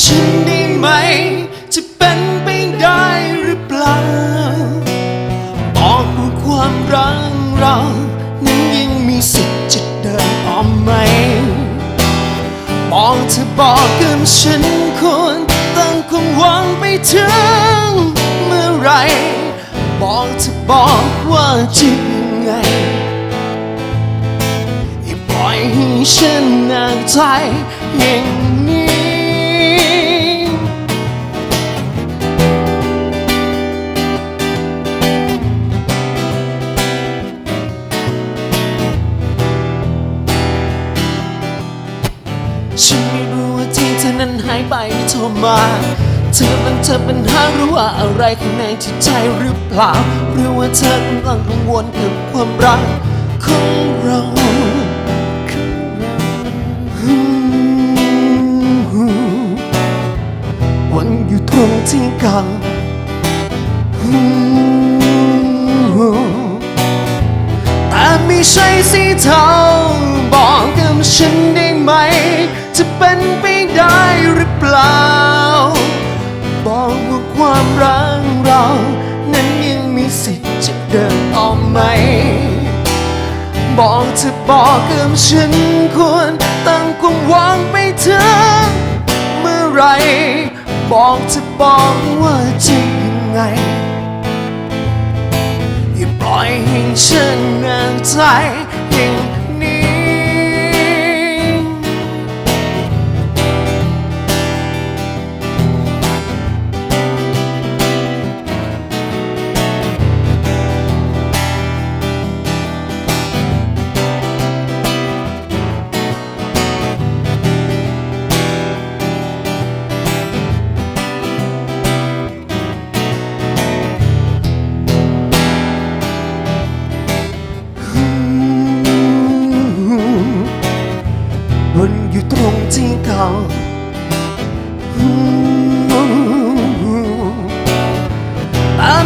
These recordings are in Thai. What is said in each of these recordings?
ฉันได้ไหม จะเป็นไปได้หรือเปล่า บอกว่าความรักเรา นั้นยังมีสิทธิ์จะเดินต่อไหมบอกเธอบอกกับฉันคนตั้งความหวังไปถึงเมื่อไร บอกเธอบอกว่าจะยังไงอย่าปล่อยให้ฉันนางใจย่ง ฉันไม่รู้ว่าที่เธอนั้นหายไปไม่โทรมา เธอมันเธอปัญหาหรือว่าอะไรข้างในจิตใจหรือเปล่า หรือว่าเธอกำลังกังวลกับความรักของเราอืมวันอยู่ตรงที่ก่าอืมแต่ไม่ใช่สีเทาบอกกับฉันได้ ไหม จะเป็นไปได้หรือเปล่า บอกว่าความรักเรา นั้นยังมีสิทธิ์จะเดินต่อไหม บอกเธอบอกกับฉันควรตั้งความหวังไปถึงเมื่อไร บอกเธอบอกว่าจะยังไงอย่าปล่อยให้ฉันนางใจ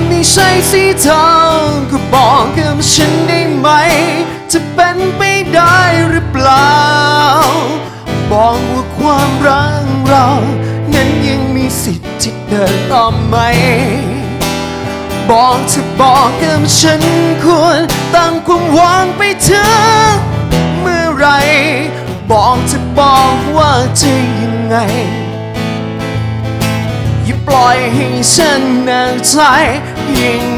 ไม่ใช่สีเทาก็บอกกับฉันได้ไหม จะเป็นไปได้หรือเปล่า บอกว่าความรักเรา นั้นยังมีสิทธิ์ที่เดินต่อไหม บอกเธอบอกกับฉันควรตั้งความหวังไปถึงเมื่อไร บอกเธอบอกว่าจะยังไง อย่าปล่อยให้ฉันนางใจยิ่ง